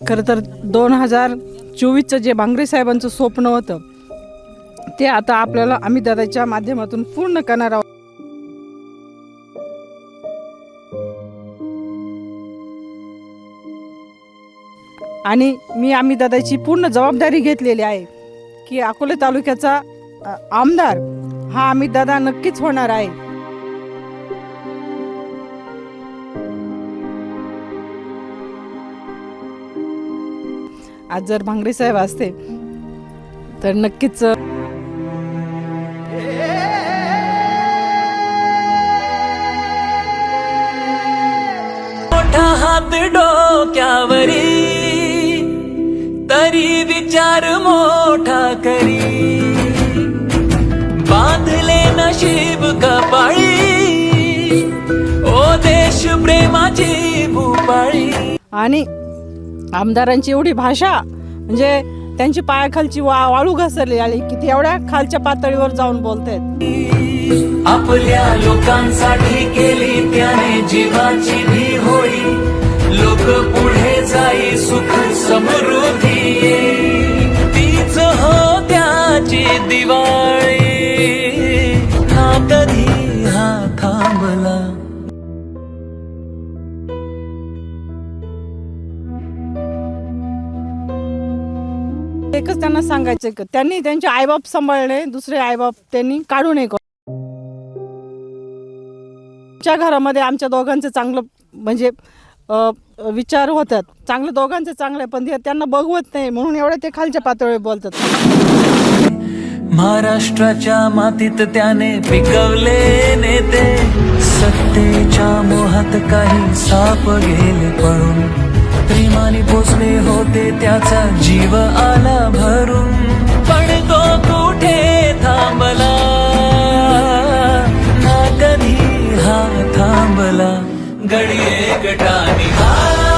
खरं तर दोन हजार चोवीसचं जे भांगरे साहेबांचं स्वप्न होतं ते आता आपल्याला आम्ही दादाच्या माध्यमातून पूर्ण करणार आहोत. आणि मी आम्ही दादाची पूर्ण जबाबदारी घेतलेली आहे की अकोले तालुक्याचा आमदार हा आम्ही दादा नक्कीच होणार आहे. आज जर भांगरे साहेब असते तर नक्कीच मोठा हात डोक्यावरी तरी विचार मोठा करी. बांधले नशीब कपाळी ओ देश प्रेमाची भूपाळी. आणि आमदारांची एवढी भाषा म्हणजे त्यांची पायाखालची वा वाळू घसरली आली की ते एवढ्या खालच्या पातळीवर जाऊन बोलतायत आपल्या लोकांसाठी केली त्याने जीवाची भी होळी. लोक पुढे जाई सुख समृद्धी. तीच हो त्याची दिवाळी. हा कधी हा थांबला एकच त्यांना सांगायचं की त्यांनी त्यांचे आईबाप सांभाळले दुसरे आईबाप त्यांनी काढू नये. आमच्या घरामध्ये आमच्या दोघांचं चांगलं म्हणजे विचार होतात. चांगले दोघांचे चांगले पण ते त्यांना बघवत नाही म्हणून एवढे ते खालच्या पातळीवर बोलतात. महाराष्ट्राच्या मातीत त्याने पिकवले नेते. सत्तेच्या मोहात काही साप गेले पळून. पाणी पोचले होते त्याचा जीव आला भरून. पण तो कुठे थांबला? ना कधी हा थांबला. गडी एकटा हा.